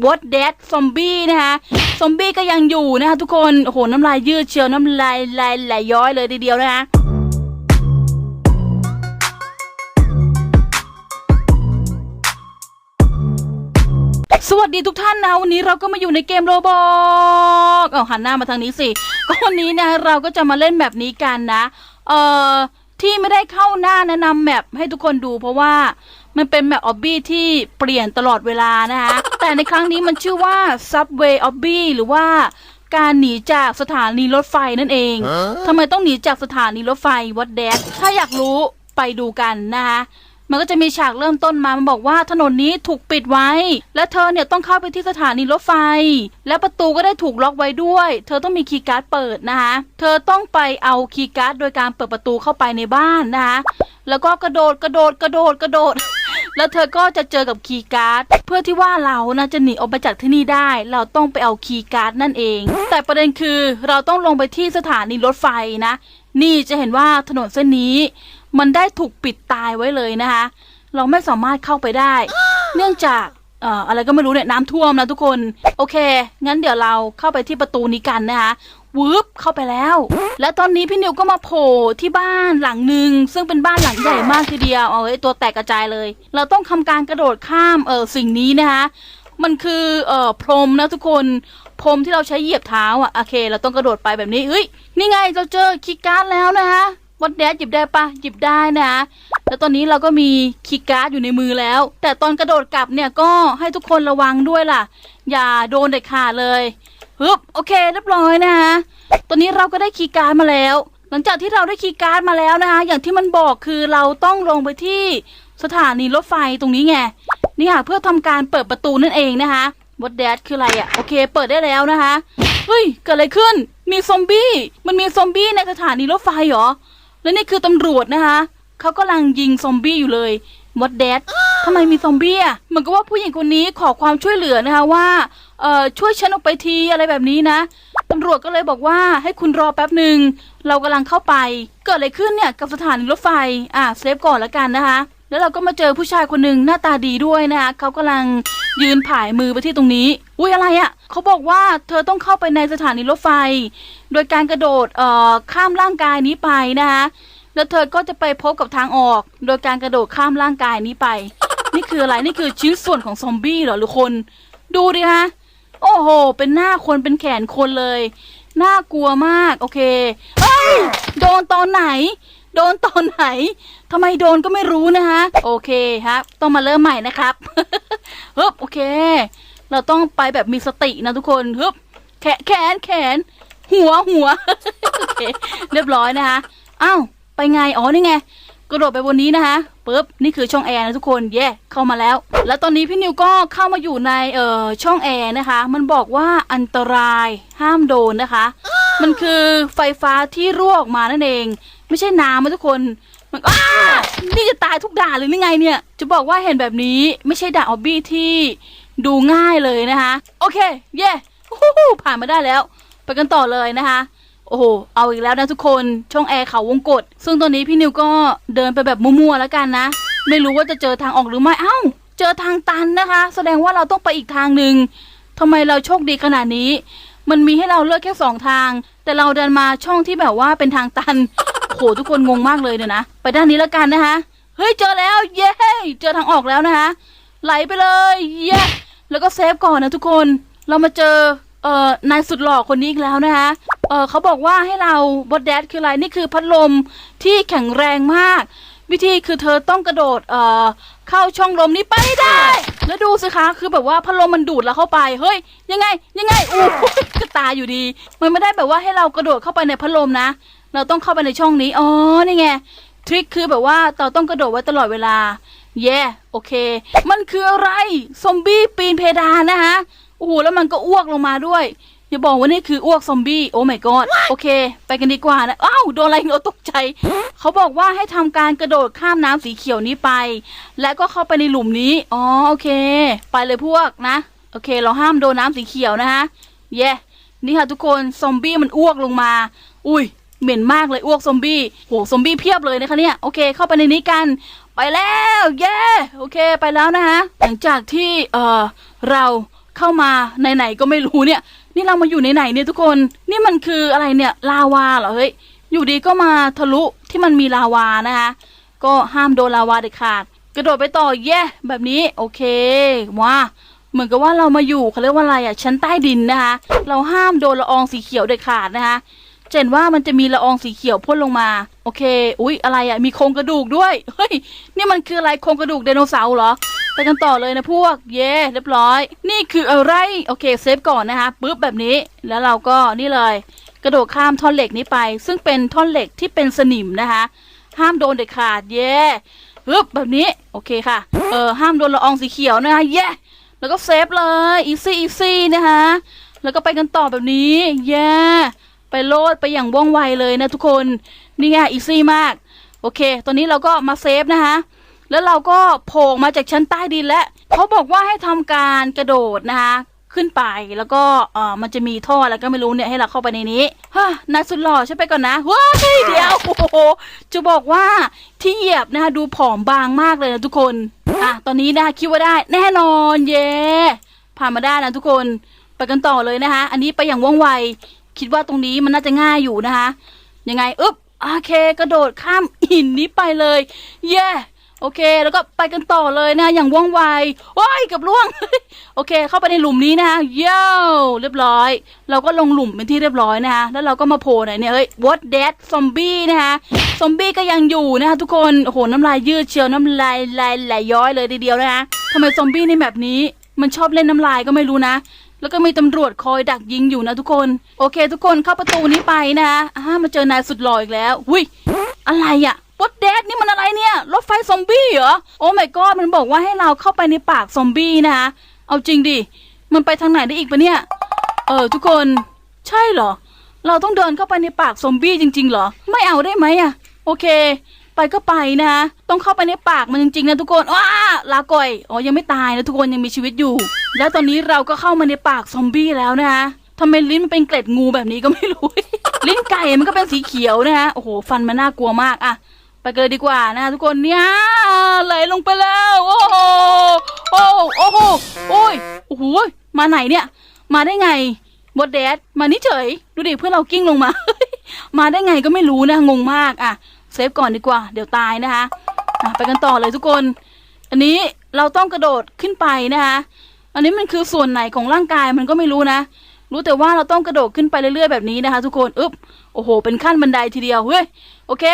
What Dead ซอมบี้นะคะซอมบี้ก็ยังอยู่นะคะทุกคน โอ้โห น้ำลายยืดเชียว น้ำลายลายไหลย้อยเลยทีเดียวนะคะสวัสดีทุกท่านนะวันนี้เราก็มาอยู่ในเกมโรบอกเอาหันหน้ามาทางนี้สิก็วันนี้นะเราก็จะมาเล่นแบบนี้กันนะ เอ่อ ที่ไม่ได้เข้าหน้าแนะนำแมปให้ทุกคนดูเพราะว่ามันเป็นแมปออบบี้ที่เปลี่ยนตลอดเวลานะคะ แต่ในครั้งนี้มันชื่อว่า Subway Obby หรือว่าการหนีจากสถานีรถไฟนั่นเอง ทำไมต้องหนีจากสถานีรถไฟวัดแดดถ้าอยากรู้ไปดูกันนะคะ มันก็จะมีฉากเริ่มต้นมามันบอกว่าถนนนี้ถูกปิดไว้ และเธอเนี่ยต้องเข้าไปที่สถานีรถไฟ และประตูก็ได้ถูกล็อกไว้ด้วย เธอต้องมีคีย์การ์ดเปิดนะคะเธอต้องไปเอาคีย์การ์ดโดยการเปิดประตูเข้าไปในบ้านนะคะแล้วก็กระโดดกระโดดกระโดดกระโดด แล้วเธอก็จะเจอกับคีย์การ์ดเพื่อที่ว่าเรานะจะหนีออกไปจากที่นี่ได้ เราต้องไปเอาคีย์การ์ดนั่นเอง แต่ประเด็นคือเราต้องลงไปที่สถานีรถไฟนะ นี่จะเห็นว่าถนนเส้นนี้ มันได้ถูกปิดตายไว้เลยนะคะ เราไม่สามารถเข้าไปได้ เนื่องจากเอ่ออะไรก็ไม่รู้เนี่ยน้ำท่วมนะทุกคน โอเค งั้นเดี๋ยวเราเข้าไปที่ประตูนี้กันนะคะวืบเข้าไปแล้ว และตอนนี้พี่นิวก็มาโผล่ที่บ้านหลังหนึ่งซึ่งเป็นบ้านหลังใหญ่มากทีเดียวเอาไอ้ตัวแตกกระจายเลย เราต้องทำการกระโดดข้ามเออสิ่งนี้นะคะ มันคือเอ่อพรมนะทุกคนพรมที่เราใช้เหยียบเท้าอะโอเค เราต้องกระโดดไปแบบนี้เฮ้ยนี่ไงเราเจอคีย์การ์ดแล้วนะคะวัดแดดหยิบได้ปะหยิบได้นะแล้วตอนนี้เราก็มีคีย์การ์ดอยู่ในมือแล้ว แต่ตอนกระโดดกลับเนี่ยก็ให้ทุกคนระวังด้วยล่ะ อย่าโดนเด็ดขาดเลยฮึบโอเคเรียบร้อยนะคะตอนนี้เราก็ได้คีย์การ์ดมาแล้ว หลังจากที่เราได้คีย์การ์ดมาแล้วนะคะอย่างที่มันบอกคือเราต้องลงไปที่สถานีรถไฟตรงนี้ไง นี่ค่ะเพื่อทำการเปิดประตูนั่นเองนะคะว t ด a ดดคืออะไรอะ่ะโอเค เปิดได้แล้วนะคะเฮ้ยเกิดอะไรขึ้น มีซอมบี้มันมีซอมบี้ในสถานีรถไฟเหรอและนี่คือตำรวจนะคะเขากำลังยิงซอมบี้อยู่เลยวดแดดทำไมมีซอมบี้อะเหมือนกับว่าผู้หญิงคนนี้ขอความช่วยเหลือนะคะว่าเอ่อช่วยฉันออกไปทีอะไรแบบนี้นะตำรวจก็เลยบอกว่าให้คุณรอแป๊บหนึ่งเรากำลังเข้าไป เกิดอะไรขึ้นเนี่ยกับสถานีรถไฟอะเซฟก่อนละกันนะคะ แล้วเราก็มาเจอผู้ชายคนหนึ่งหน้าตาดีด้วยนะคะเขากำลังยืนผายมือไปที่ตรงนี้ อุ้ยอะไรอะ่ะเขาบอกว่าเธอต้องเข้าไปในสถานีรถไฟ โดยการกระโดดเอ่อข้ามร่างกายนี้ไปนะคะแล้วเธอก็จะไปพบกับทางออก โดยการกระโดดข้ามร่างกายนี้ไป นี่คืออะไรนี่คือชิ้นส่วนของซอมบี้เหรอหรือคน ดูดิฮะโอ้โห เป็นหน้าคนเป็นแขนคนเลย น่ากลัวมาก โอเคเฮ้ยโดนตอนไหน โดนตอนไหนทำไมโดนก็ไม่รู้นะคะ โอเคครับ ต้องมาเริ่มใหม่นะครับฮึบโอเค เราต้องไปแบบมีสตินะทุกคนฮึบแขนแขนแขน หัวหัวโอเคเรียบร้อยนะคะอ้าวไปไงอ๋อนี่ไงกระโดดไปบนนี้นะคะปุ๊บนี่คือช่องแอร์นะทุกคนเย่เข้ามาแล้ว แล้วตอนนี้พี่นิวก็เข้ามาอยู่ในเอ่อช่องแอร์นะคะ มันบอกว่าอันตรายห้ามโดนนะคะ มันคือไฟฟ้าที่รั่วออกมานั่นเอง ไม่ใช่น้ำนะทุกคน มันอ้านี่จะตายทุกด่านเลยหรือไงเนี่ย จะบอกว่าเห็นแบบนี้ไม่ใช่ด่านออบบี้ที่ดูง่ายเลยนะคะ โอเค เย่ผ่านมาได้แล้ว ไปกันต่อเลยนะคะ โอ้โห เอาอีกแล้วนะทุกคน ช่องแอร์เขาวงกฏซึ่งตอนนี้พี่นิวก็เดินไปแบบมั่วๆแล้วกันนะ ไม่รู้ว่าจะเจอทางออกหรือไม่ เอ้า เจอทางตันนะคะ แสดงว่าเราต้องไปอีกทางหนึ่งทำไมเราโชคดีขนาดนี้ มันมีให้เราเลือกแค่สองทาง แต่เราเดินมาช่องที่แบบว่าเป็นทางตัน โอ้โหทุกคนงงมากเลยเนี่ยนะไปด้านนี้แล้วกันนะคะเฮ้ยเจอแล้ว เย้เจอทางออกแล้วนะคะไหลไปเลยเย้แล้วก็เซฟก่อนนะทุกคนเรามาเจอเอ่อนายสุดหล่อคนนี้อีกแล้วนะคะเออเขาบอกว่าให้เราบอดแดดคืออะไรนี่คือพัดลมที่แข็งแรงมาก วิธีคือเธอต้องกระโดดเอ่อเข้าช่องลมนี้ไปได้ แล้วดูสิคะคือแบบว่าพัดลมมันดูดเราเข้าไปเฮ้ยยังไงยังไงอู้ก็ตายอยู่ดี มันไม่ได้แบบว่าให้เรากระโดดเข้าไปในพัดลมนะ เราต้องเข้าไปในช่องนี้ อ๋อ นี่ไง ทริคคือแบบว่าเราต้องกระโดดไว้ตลอดเวลา เย่โอเค มันคืออะไร ซอมบี้ปีนเพดานนะคะโอ้โห แล้วมันก็อ้วกลงมาด้วย อย่าบอกว่านี่คืออ้วกซอมบี้ โอ้ my god โอเค ไปกันดีกว่านะ อ้าว โดนอะไรเราตกใจ เขาบอกว่าให้ทำการกระโดดข้ามน้ำสีเขียวนี้ไป และก็เข้าไปในหลุมนี้ อ๋อ โอเค ไปเลยพวกนะ โอเค เราห้ามโดนน้ำสีเขียวนะคะเย่นี่ค่ะทุกคน ซอมบี้มันอ้วกลงมา อุ้ย เหม็นมากเลยอ้วกซอมบี้โหซอมบี้เพียบเลยนะคะเนี่ยโอเค เข้าไปในนี้กัน ไปแล้วเย้โอเคไปแล้วนะคะหลังจากที่เออเราเข้ามาไหนๆก็ไม่รู้เนี่ย นี่เรามาอยู่ไหนๆเนี่ยทุกคนนี่มันคืออะไรเนี่ยลาวาเหรอเฮ้ยอยู่ดีก็มาทะลุที่มันมีลาวานะคะก็ห้ามโดนลาวาเด็ดขาด กระโดดไปต่อแย่แบบนี้โอเคว้าเหมือนกับว่าเรามาอยู่เขาเรียกว่าอะไรอะชั้นใต้ดินนะคะ เราห้ามโดนละอองสีเขียวเด็ดขาดนะคะ จะเห็นว่ามันจะมีละอองสีเขียวพ่นลงมา โอเค อุ๊ย อะไรอะ มีโครงกระดูกด้วย เฮ้ย นี่มันคืออะไร โครงกระดูกไดโนเสาร์เหรอ ไปกันต่อเลยนะพวก เย่เรียบร้อย นี่คืออะไร โอเค เซฟก่อนนะคะปุ๊บแบบนี้ แล้วเราก็นี่เลย กระโดดข้ามท่อนเหล็กนี้ไป ซึ่งเป็นท่อนเหล็กที่เป็นสนิมนะคะ ห้ามโดนเด็ดขาด เย่ปึ๊บแบบนี้ โอเคค่ะ เออ ห้ามโดนละอองสีเขียวนะคะ เย่แล้วก็เซฟเลย อีซี่ อีซี่นะคะ แล้วก็ไปกันต่อแบบนี้ เย่ ไปโลดไปอย่างว่องไวเลยนะทุกคน นี่ไงอีซี่มาก โอเค ตอนนี้เราก็มาเซฟนะคะแล้วเราก็โผล่มาจากชั้นใต้ดินแล้วเขาบอกว่าให้ทำการกระโดดนะคะขึ้นไปแล้วก็เออมันจะมีท่อแล้วก็ไม่รู้เนี่ยให้เราเข้าไปในนี้ฮะนายสุดหล่อฉันไปก่อนนะเฮ้ยเดี๋ยวโอ้โหจะบอกว่าที่เหยียบนะคะดูผอมบางมากเลยนะทุกคนอะตอนนี้นะคะคิดว่าได้แน่นอนเย่ผ่านมาได้นะทุกคนไปกันต่อเลยนะคะอันนี้ไปอย่างว่องไว คิดว่าตรงนี้มันน่าจะง่ายอยู่นะคะ ยังไงอึ๊บโอเค กระโดดข้ามหินนี้ไปเลย เย่โอเค แล้วก็ไปกันต่อเลยนะ อย่างว่องไวว้ายกับล่วง โอเค เข้าไปในหลุมนี้นะคะเย้เรียบร้อย เราก็ลงหลุมเป็นที่เรียบร้อยนะคะแล้วเราก็มาโผล่ไหนเนี่ยเฮ้ย what that ซอมบี้นะคะซอมบี้ก็ยังอยู่นะคะทุกคนโอ้โหน้ำลายยืดเชียวน้ำลายลายไหลย้อยเลยทีเดียวนะคะทำไมซอมบี้ในแบบนี้ มันชอบเล่นน้ำลายก็ไม่รู้นะ แล้วก็มีตำรวจคอยดักยิงอยู่นะทุกคน โอเค ทุกคนเข้าประตูนี้ไปนะคะอ่ามาเจอนายสุดหล่ออีกแล้วหุยอะไรอะว h ด t ดนี่มันอะไรเนี่ย รถไฟซอมบี้เหรอ โอ้ my god มันบอกว่าให้เราเข้าไปในปากซอมบี้นะคะเอาจริงดิ มันไปทางไหนได้อีกปะเนี่ย เออ ทุกคนใช่เหรอ เราต้องเดินเข้าไปในปากซอมบี้จริงๆเหรอ ไม่เอาได้ไหมอะโอเค ไปก็ไปนะคะต้องเข้าไปในปากมันจริงๆนะทุกคนว้าลาก่อยอ๋อยังไม่ตายนะทุกคนยังมีชีวิตอยู่ แล้วตอนนี้เราก็เข้ามาในปากซอมบี้แล้วนะคะทำไมลิ้นมันเป็นเกล็ดงูแบบนี้ก็ไม่รู้ ลิ้นไก่มันก็เป็นสีเขียวนะคะโอ้โหฟันมันน่ากลัวมากอะไปเลยดีกว่านะทุกคนเนี่ยไหลลงไปแล้ว โอ้โหโอ้โหโอ้โหโอ้ยโอ้โหมาไหนเนี่ย มาได้ไงบดแดดมานี่เฉย ดูดิเพื่อนเรากิ้งลงมา มาได้ไงก็ไม่รู้นะงงมากอะ เซฟก่อนดีกว่า เดี๋ยวตายนะคะไปกันต่อเลยทุกคน อันนี้เราต้องกระโดดขึ้นไปนะคะ อันนี้มันคือส่วนไหนของร่างกายมันก็ไม่รู้นะ รู้แต่ว่าเราต้องกระโดดขึ้นไปเรื่อยๆแบบนี้นะคะ ทุกคนอึ๊บโอ้โห เป็นขั้นบันไดทีเดียวเฮ้ยโอเค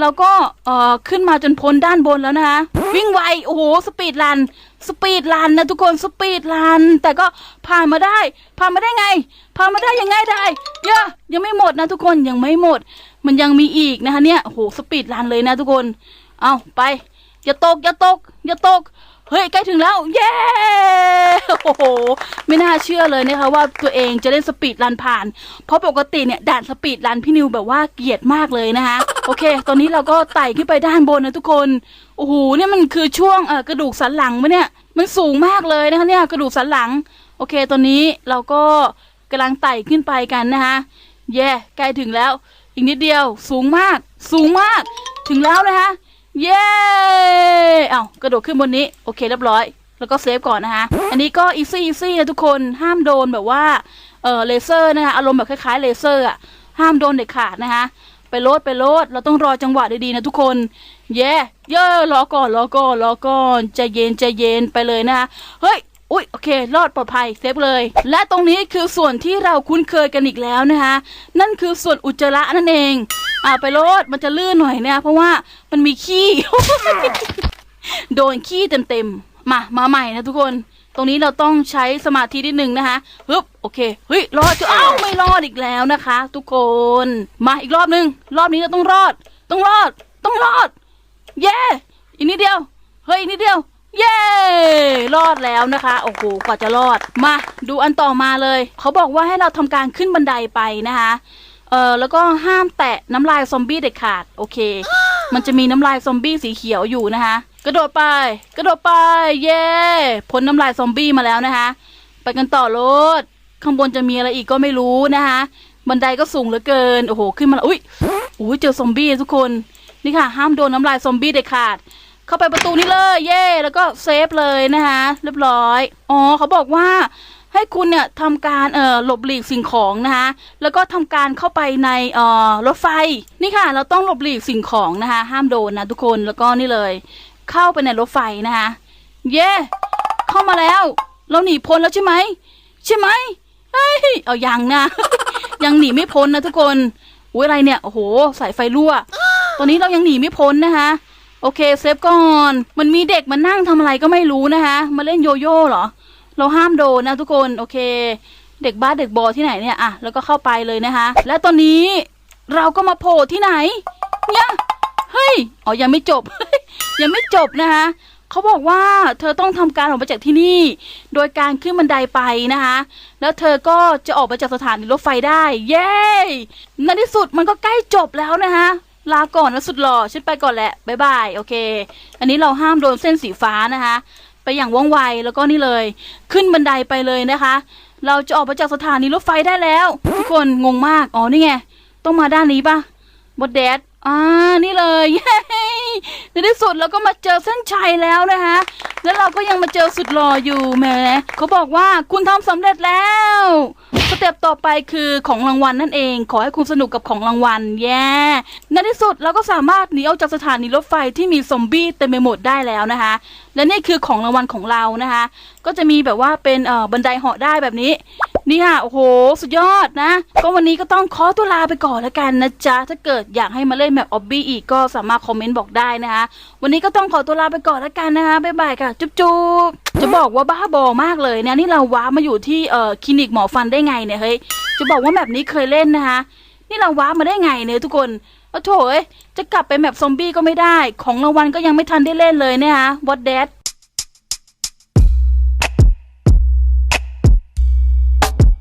เราก็เอ่อขึ้นมาจนพ้นด้านบนแล้วนะคะ วิ่งไวโอ้โหสปีดรันสปีดรันนะทุกคนสปีดรันแต่ก็ผ่านมาได้ ผ่านมาได้ไง ผ่านมาได้ยังไงได้เยอะยังไม่หมดนะทุกคนยังไม่หมด มันยังมีอีกนะคะเนี่ยโหสปีดรันเลยนะทุกคน เอาไป อย่าตก อย่าตก อย่าตก เฮ้ย ใกล้ถึงแล้ว เย้ โอ้โห ไม่น่าเชื่อเลยนะคะว่าตัวเองจะเล่นสปีดรันผ่าน เพราะปกติเนี่ยด่านสปีดรันพี่นิวแบบว่าเกลียดมากเลยนะคะ โอเค ตอนนี้เราก็ไต่ขึ้นไปด้านบนนะทุกคน โอ้โห เนี่ยมันคือช่วงเออกระดูกสันหลังมะเนี่ย มันสูงมากเลยนะคะเนี่ยกระดูกสันหลัง โอเค ตอนนี้เราก็กำลังไต่ขึ้นไปกันนะคะ เย่ใกล้ถึงแล้ว อีกนิดเดียว สูงมาก สูงมาก ถึงแล้วนะคะ เย้เอ้ากระโดดขึ้นบนนี้ โอเคเรียบร้อย แล้วก็เซฟก่อนนะคะอันนี้ก็อีซี่อีซี่นะทุกคน ห้ามโดนแบบว่า เออเลเซอร์นะคะอารมณ์แบบคล้ายๆเลเซอร์อะ ห้ามโดนเด็ดขาดนะคะ ไปโลดไปโลด เราต้องรอจังหวะดีๆนะทุกคน เย้ เย้รอก่อนรอก่อนรอก่อน ใจเย็นใจเย็นไปเลยนะคะ เฮ้ย อุ้ยโอเค รอดปลอดภัยเซฟเลย และตรงนี้คือส่วนที่เราคุ้นเคยกันอีกแล้วนะคะ นั่นคือส่วนอุจจาระนั่นเองอ่าไปโลดมันจะลื่นหน่อยนะเพราะว่ามันมีขี้ โดนขี้เต็มๆมามาใหม่นะทุกคน ตรงนี้เราต้องใช้สมาธินิดนึงนะคะฮึบโอเคเฮ้ยรอดจะอ้าวไม่รอดอีกแล้วนะคะ ทุกคน มาอีกรอบนึง รอบนี้เราต้องรอด ต้องรอด ต้องรอด เย้อีกนิดเดียว เฮ้ยอีกนิดเดียว เย้ รอดแล้วนะคะ โอ้โห กว่าจะรอด มาดูอันต่อมาเลย เขาบอกว่าให้เราทำการขึ้นบันไดไปนะคะ เออแล้วก็ห้ามแตะน้ำลายซอมบี้เด็ดขาด โอเค มันจะมีน้ำลายซอมบี้สีเขียวอยู่นะคะ กระโดดไป กระโดดไป เย้พ้นน้ำลายซอมบี้มาแล้วนะคะ ไปกันต่อรถ ข้างบนจะมีอะไรอีกก็ไม่รู้นะคะ บันไดก็สูงเหลือเกิน โอ้โห ขึ้นมาแล้วอุ้ยอุ้ยเจอซอมบี้ทุกคน นี่ค่ะ ห้ามโดนน้ำลายซอมบี้เด็ดขาด เข้าไปประตูนี้เลยเย่แล้วก็เซฟเลยนะคะเรียบร้อยอ๋อเขาบอกว่าให้คุณเนี่ยทำการเอ่อหลบหลีกสิ่งของนะคะแล้วก็ทำการเข้าไปในเอ่อรถไฟนี่ค่ะ เราต้องหลบหลีกสิ่งของนะคะห้ามโดนนะทุกคนแล้วก็นี่เลย เข้าไปในรถไฟนะคะเย่เข้ามาแล้ว เราหนีพ้นแล้วใช่ไหมใช่ไหมเฮ้ยเอายังนะ ยังหนีไม่พ้นนะทุกคนอุ้ยอะไรเนี่ยโอ้โหสายไฟรั่ว ตอนนี้เรายังหนีไม่พ้นนะคะ โอเคเซฟก่อน มันมีเด็กมานั่งทำอะไรก็ไม่รู้นะคะมาเล่นโยโย่เหรอ เราห้ามโดนนะทุกคน โอเค เด็กบ้าเด็กบอที่ไหนเนี่ยอะแล้วก็เข้าไปเลยนะคะ และตอนนี้เราก็มาโผล่ที่ไหน เนี่ย เฮ้ย อ๋อ ยังไม่จบ ยังไม่จบนะคะเขาบอกว่าเธอต้องทำการออกมาจากที่นี่ โดยการขึ้นบันไดไปนะคะ แล้วเธอก็จะออกมาจากสถานีรถไฟได้ เย้ในที่สุดมันก็ใกล้จบแล้วนะคะ ลาก่อนนะสุดหล่อฉันไปก่อนแหละบ๊ายบายโอเค อันนี้เราห้ามโดนเส้นสีฟ้านะคะ ไปอย่างว่องไวแล้วก็นี่เลย ขึ้นบันไดไปเลยนะคะ เราจะออกมาจากสถานีรถไฟได้แล้วทุกคนงงมากอ๋อนี่ไงต้องมาด้านนี้ปะบดแดดอ่านี่เลยในที่สุดเราก็มาเจอเส้นชัยแล้วนะคะแล้วเราก็ยังมาเจอสุดหล่ออยู่แหมเขาบอกว่าคุณทำสำเร็จแล้ว เต็ปต่อไปคือของรางวัลนั่นเอง ขอให้คุณสนุกกับของรางวัลแย่ในที่สุดเราก็สามารถหนีออกจากสถานีรถไฟที่มีซอมบี้เต็มไปหมดได้แล้วนะคะ และนี่คือของรางวัลของเรานะคะก็จะมีแบบว่าเป็นเอ่อบันไดเหาะได้แบบนี้ นี่ค่ะโอ้โห สุดยอดนะ ก็วันนี้ก็ต้องขอตัวลาไปก่อนแล้วกันนะจ๊ะ ถ้าเกิดอยากให้มาเล่นแบบออบบี้อีกก็สามารถคอมเมนต์บอกได้นะคะ วันนี้ก็ต้องขอตัวลาไปก่อนแล้วกันนะคะบ๊ายบายค่ะ จุ๊บจุ๊บจะบอกว่าบ้าบอมากเลยเนี่ยนี่เราว้ามาอยู่ที่เอ่อคลินิกหมอฟันได้ไงเนี่ยเฮ้ยจะบอกว่าแบบนี้เคยเล่นนะคะนี่เราว้ามาได้ไงเนี่ยทุกคนโอ้โถยจะกลับไปแบบซอมบี้ก็ไม่ได้ ของรางวัลก็ยังไม่ทันได้เล่นเลยเนี่ยฮะวอตเดด